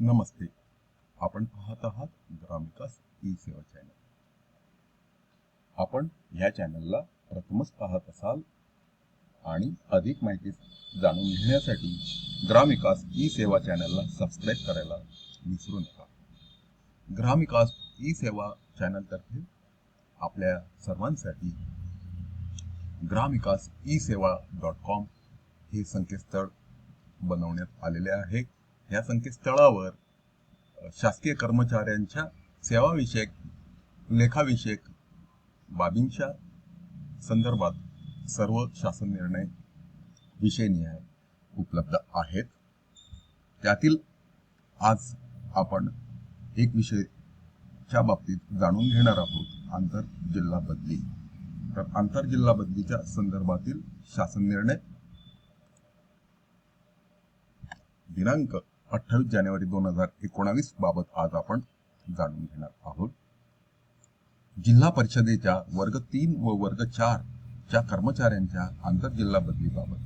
नमस्ते. आपण पाहत आहात ग्रामविकास ई सेवा चॅनल. आपण ह्या चॅनलला प्रथमच पाहत असाल आणि अधिक माहिती जाणून घेण्यासाठी ग्रामविकास ई सेवा चॅनलला सबस्क्राईब करायला विसरू नका. ग्रामविकास ई सेवा चॅनलतर्फे आपल्या सर्वांसाठी ग्रामविकास ई सेवा डॉट कॉम हे संकेतस्थळ बनवण्यात आलेले आहे. या संकेतस्थळावर शासकीय कर्मचाऱ्यांच्या सेवाविषयक लेखाविषयक बाबींच्या संदर्भात सर्व शासन निर्णय विषयनिहाय उपलब्ध आहेत. त्यातील आज आपण एक विषयच्या बाबतीत जाणून घेणार आहोत. आंतर जिल्हा बदली. तर आंतर जिल्हा बदलीच्या संदर्भातील शासन निर्णय. दिनांक अठ्ठावीस जानेवारी दोन हजार एकोणावीस बाबत आज आपण जाणून घेणार आहोत. जिल्हा परिषदेच्या वर्ग तीन व वर्ग चार च्या कर्मचाऱ्यांच्या आंतरजिल्हा बदलीबाबत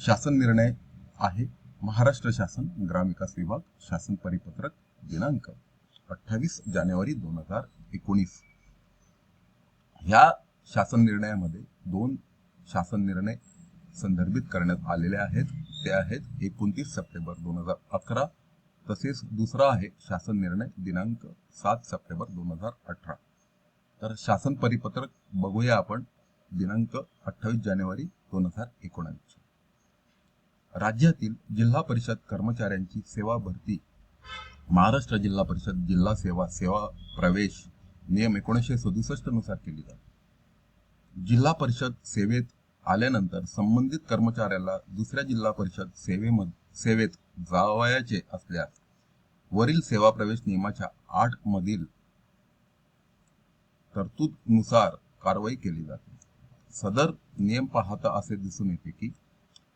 शासन निर्णय आहे. महाराष्ट्र शासन ग्रामविकास विभाग शासन परिपत्रक दिनांक अठ्ठावीस जानेवारी दोन हजार एकोणीस. ह्या शासन निर्णयामध्ये दोन शासन निर्णय संदर्भित करण्यात आलेले आहेत. ते आहेत एकोणतीस सप्टेंबर दोन हजार अकरा. तसेच दुसरा आहे शासन निर्णय दिनांक सात सप्टेंबर दोन हजार अठरा. तर शासन परिपत्रक बघूया आपण दिनांक अठ्ठावीस जानेवारी दोन हजार एकोणावीस राज्यातील जिल्हा परिषद कर्मचाऱ्यांची सेवा भरती. महाराष्ट्र जिल्हा परिषद जिल्हा सेवा सेवा प्रवेश नियम एकोणीसशे सदुसष्टनुसार केली जाते. जिल्हा परिषद सेवेत आल्यानंतर संबंधित कर्मचाऱ्याला दुसऱ्या जिल्हा परिषद सेवेमध्ये सेवेत जावायचे असल्यास वरील सेवा प्रवेश नियमाच्या आठ मधील तरतूदनुसार कारवाई केली जाते. सदर नियम पाहता असे दिसून येते की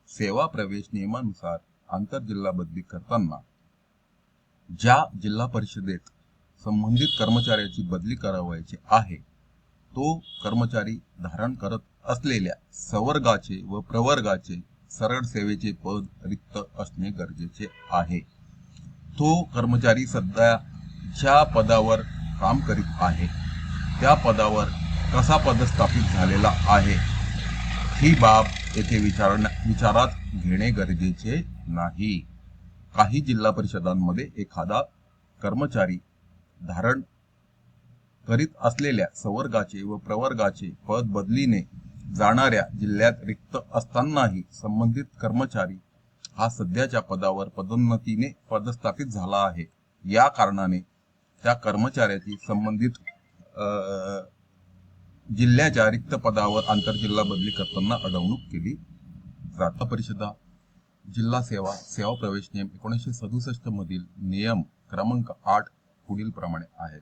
सेवा प्रवेश नियमानुसार आंतरजिल्हा बदली करताना ज्या जिल्हा परिषदेत संबंधित कर्मचाऱ्याची बदली करावयाची आहे तो कर्मचारी धारण करत असलेल्या सवर्गाचे व प्रवर्गाचे सरळ सेवेचे पद रिक्त असणे गरजेचे आहे. तो कर्मचारी सध्या ज्या पदावर काम करीत आहे त्या पदावर कसा पदस्थापित झालेला आहे ही बाब येथे विचारण्या विचारात घेणे गरजेचे नाही. काही जिल्हा परिषदांमध्ये एखादा कर्मचारी धारण करीत असलेल्या संवर्गाचे व प्रवर्गाचे पद बदलीने जाणाऱ्या जिल्ह्यात रिक्त असतानाही संबंधित कर्मचारी हा सध्याच्या पदावर पदोन्नतीने पदस्थापित झाला आहे. या कारणाने त्या कर्मचाऱ्याची संबंधित जिल्ह्याच्या रिक्त पदावर आंतरजिल्हा बदली करताना अडवणूक केली जात. परिषदा जिल्हा सेवा सेवा प्रवेश नियम एकोणीसशे सदुसष्ट मधील नियम क्रमांक आठ पुढील प्रमाणे आहेत.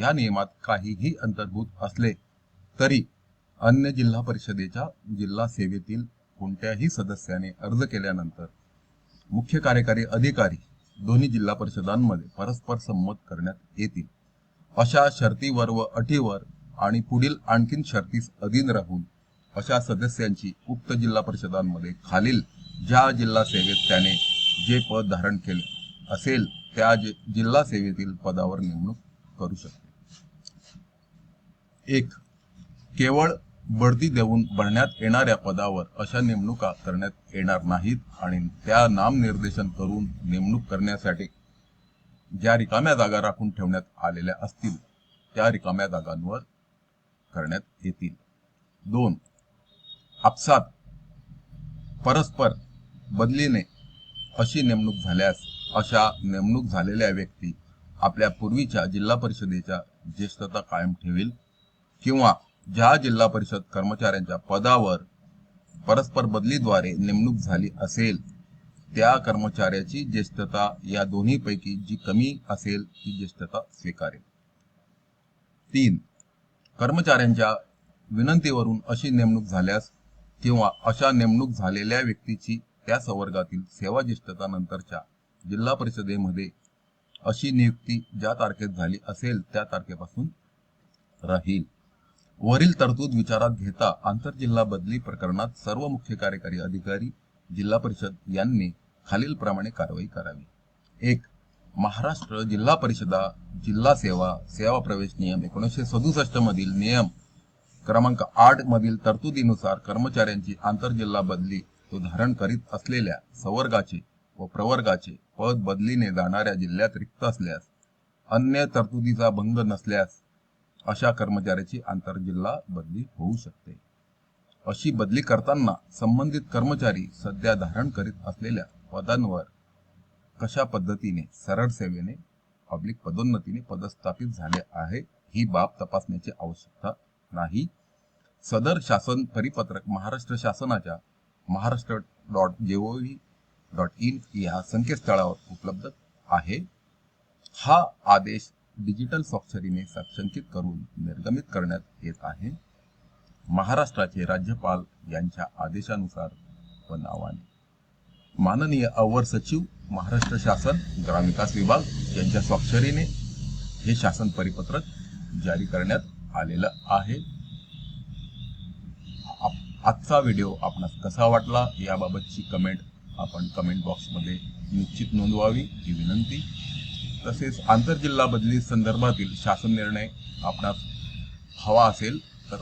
या नियमात काहीही अंतर्भूत असले तरी अन्य जिल्हा परिषदेच्या जिल्हा सेवेतील कोणत्याही सदस्याने अर्ज केल्यानंतर मुख्य कार्यकारी अधिकारी दोन्ही जिल्हा परिषदांमध्ये परस्पर संमत करण्यात येतील. अशा शर्तीवर व अटीवर आणि पुढील आणखीन शर्तीस अधीन राहून अशा सदस्यांची उक्त जिल्हा परिषदांमध्ये खालील ज्या जिल्हा सेवेत त्याने जे पद धारण केले असेल त्या जि- जिल्हा सेवेतील पदावर नेमणूक करू शकते एक केवळ बढती देऊन भरण्यात येणाऱ्या पदावर अशा नेमणुका करण्यात येणार नाहीत आणि त्या नामनिर्देशन करून नेमणूक करण्यासाठी ज्या रिकाम्या जागा राखून ठेवण्यात आलेल्या असतील त्या रिकाम्या जागांवर करण्यात येतील. दोन आपसात परस्पर बदलीने अशी नेमणूक झाल्यास अशा नेमणूक झालेल्या व्यक्ती आपल्या पूर्वीच्या जिल्हा परिषदेच्या ज्येष्ठता कायम ठेवील किंवा ज्या जिल्हा परिषद कर्मचाऱ्यांच्या पदावर परस्पर बदलीद्वारे नेमणूक झाली असेल त्या कर्मचाऱ्याची ज्येष्ठता या दोन्हीपैकी जी कमी असेल ती ज्येष्ठता स्वीकारेल. तीन कर्मचाऱ्यांच्या विनंतीवरून अशी नेमणूक झाल्यास किंवा अशा नेमणूक झालेल्या व्यक्तीची त्या संवर्गातील सेवा ज्येष्ठता नंतरच्या जिल्हा परिषदेमध्ये अशी नियुक्ती ज्या तारखेत झाली असेल त्या तारखेपासून राहील. वरील तरतूद विचारात घेता आंतरजिल्हा बदली प्रकरणात सर्व मुख्य कार्यकारी अधिकारी जिल्हा परिषद यांनी खालीलप्रमाणे कारवाई करावी. एक महाराष्ट्र जिल्हा परिषदा जिल्हा सेवा सेवा प्रवेश नियम एकोणीसशे सदुसष्ट मधील नियम क्रमांक आठ मधील तरतुदीनुसार कर्मचाऱ्यांची आंतरजिल्हा बदली तो धारण करीत असलेल्या संवर्गाचे व प्रवर्गाचे पद बदलीने जाणाऱ्या जिल्ह्यात रिक्त असल्यास अन्य तरतुदीचा भंग नसल्यास अशा कर्मचाऱ्याची आंतरजिल्हा बदली होऊ शकते. अशी बदली करताना संबंधित कर्मचारी सध्या धारण करीत असलेल्या पदांवर कशा पद्धतीने सरळ सेवेने पब्लिक पदोन्नतीने पदस्थापित झाले आहे ही बाब तपासण्याची आवश्यकता नाही. सदर शासन परिपत्रक महाराष्ट्र शासनाच्या Maharashtra dot G O V dot in या संकेतस्थळावर उपलब्ध आहे. हा आदेश डिजिटल स्वाक्षरीने सक्षंकित करून निर्गमित करण्यात येत आहे. महाराष्ट्राचे राज्यपाल यांच्या आदेशानुसार व नावाने. माननीय अवर सचिव महाराष्ट्र शासन ग्रामविकास विभाग यांच्या स्वाक्षरीने हे शासन परिपत्रक जारी करण्यात आलेलं आहे. आप- आजचा व्हिडिओ आपणास कसा वाटला याबाबतची कमेंट आपण कमेंट बॉक्समध्ये निश्चित नोंदवावी ही विनंती. तसेच आंतरजिल्हा बदली संदर्भातील शासन निर्णय आपणास हवा असेल तर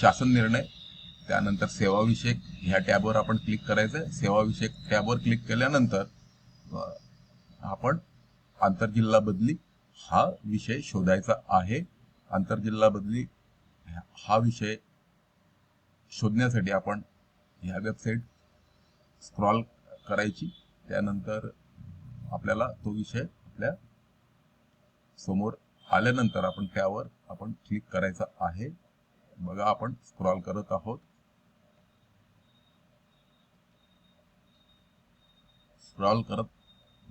शासन निर्णय. त्यानंतर सेवाविषयक ह्या टॅबवर आपण क्लिक करायचं आहे सेवाविषयक टॅबवर क्लिक केल्यानंतर आपण आंतरजिल्हा बदली हा विषय शोधायचा आहे. आंतरजिल्हा बदली ह्या- हा विषय शोधण्यासाठी आपण ह्या वेबसाईट स्क्रॉल करायची. त्यानंतर आपल्याला तो विषय आपल्या समोर आल्यानंतर आपण त्यावर आपण क्लिक करायचं आहे. बघा आपण स्क्रॉल करत आहोत. स्क्रॉल करत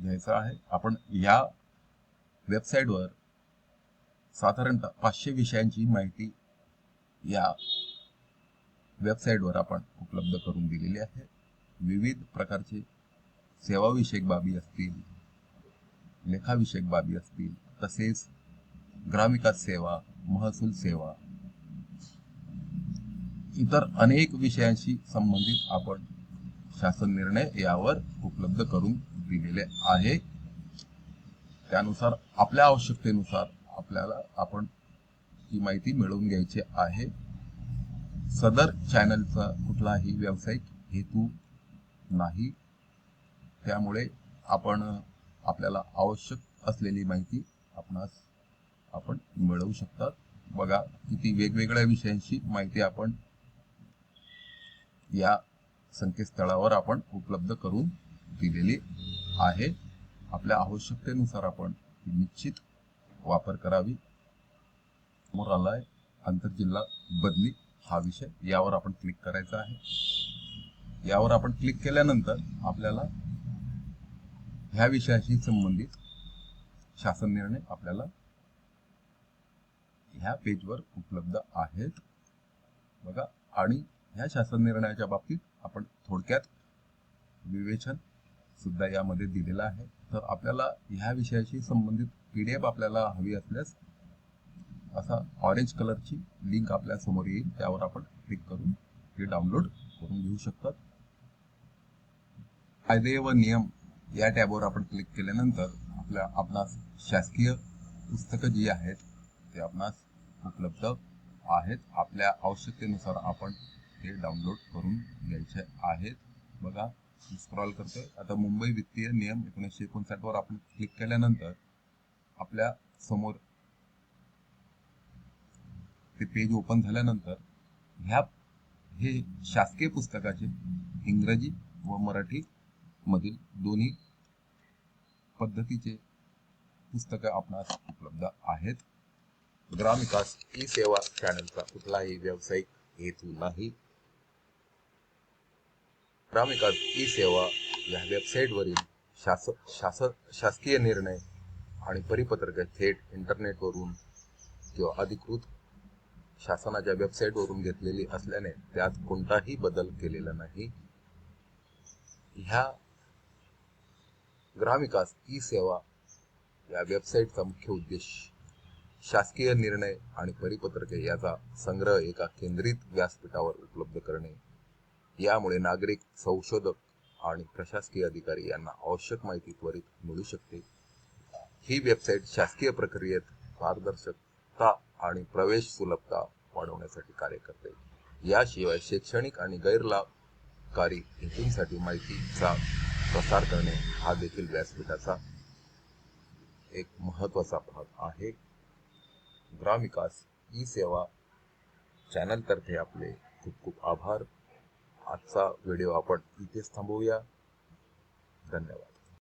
घ्यायचं आहे. आपण या वेबसाईटवर साधारणतः पाचशे विषयांची माहिती या वेबसाईटवर आपण उपलब्ध करून दिलेली आहे. विविध प्रकारचे सेवाविषयक बाबी असतील लेखाविषयक बाबी असतील तसेच ग्रामविकास सेवा महसूल सेवा इतर अनेक विषयांशी संबंधित आपण शासन निर्णय यावर उपलब्ध करून दिलेले आहे. त्यानुसार आपल्या आवश्यकतेनुसार आपल्याला आपण ही माहिती मिळवून घ्यायची आहे. सदर चॅनलचा कुठलाही व्यावसायिक हेतू नाही. त्यामुळे आपण आपल्याला आवश्यक असलेली माहिती आपणास आपण मिळवू शकतात. बघा किती वेगवेगळ्या विषयांची माहिती आपण या संकेतस्थळावर आपण उपलब्ध करून दिलेली आहे. आपल्या आवश्यकतेनुसार आपण निश्चित वापर करावी. समोर आलाय आंतरजिल्हा बदली हा विषय. यावर आपण क्लिक करायचा आहे. यावर आपण क्लिक केल्यानंतर आपल्याला ह्या विषयाशी संबंधित शासन निर्णय आपल्याला ह्या पेजवर उपलब्ध आहेत. बघा आणि ह्या शासन निर्णयाच्या बाबतीत आपण थोडक्यात विवेचन सुद्धा यामध्ये दिलेलं आहे. तर आपल्याला ह्या विषयाशी संबंधित पीडीएफ आपल्याला हवी असल्यास असा ऑरेंज कलरची लिंक आपल्यासमोर येईल. त्यावर आपण क्लिक करून ते डाउनलोड करून घेऊ शकतात. कायदे व नियम या टॅबवर आपण क्लिक केल्यानंतर आपल्या आपणास शासकीय पुस्तकं जी आहेत ते आपणास उपलब्ध आहेत. आपल्या आवश्यकतेनुसार आपण ते डाउनलोड करून घ्यायचे आहेत. बघा स्क्रॉल करतोय. आता मुंबई वित्तीय नियम एकोणीसशे एकोणसाठवर आपण क्लिक केल्यानंतर आपल्यासमोर ते पेज ओपन झाल्यानंतर ह्या हे शासकीय पुस्तकाचे इंग्रजी व मराठी मधील दोन्ही पद्धतीचे पुस्तकं आपणास उपलब्ध आहेत. ग्रामविकास ई सेवा चॅनलचा कुठलाही व्यावसायिक हेतू नाही. ग्रामविकास ई सेवा या वेबसाईटवरील शास शासक शासकीय निर्णय आणि परिपत्रक थेट इंटरनेटवरून किंवा अधिकृत शासनाच्या वेबसाईटवरून घेतलेली असल्याने त्यात कोणताही बदल केलेला नाही. ह्या ग्रामविकास ई सेवा या वेबसाईटचा मुख्य उद्देश शासकीय निर्णय आणि परिपत्रके याचा संग्रह एका केंद्रित व्यासपीठावर उपलब्ध करणे. यामुळे नागरिक संशोधक आणि प्रशासकीय अधिकारी यांना आवश्यक माहिती त्वरित मिळू शकते. ही वेबसाईट शासकीय प्रक्रियेत पारदर्शकता आणि प्रवेश सुलभता वाढवण्यासाठी कार्य करते. याशिवाय शैक्षणिक आणि गैरलाभकारी हेतूंसाठी माहितीचा प्रसार करणे हा देखील व्यासपीठाचा एक महत्त्वाचा भाग आहे. ग्रामविकास ई सेवा चॅनलतर्फे आपले खूप खूप आभार. आजचा व्हिडिओ आपण इथेच थांबवूया. धन्यवाद.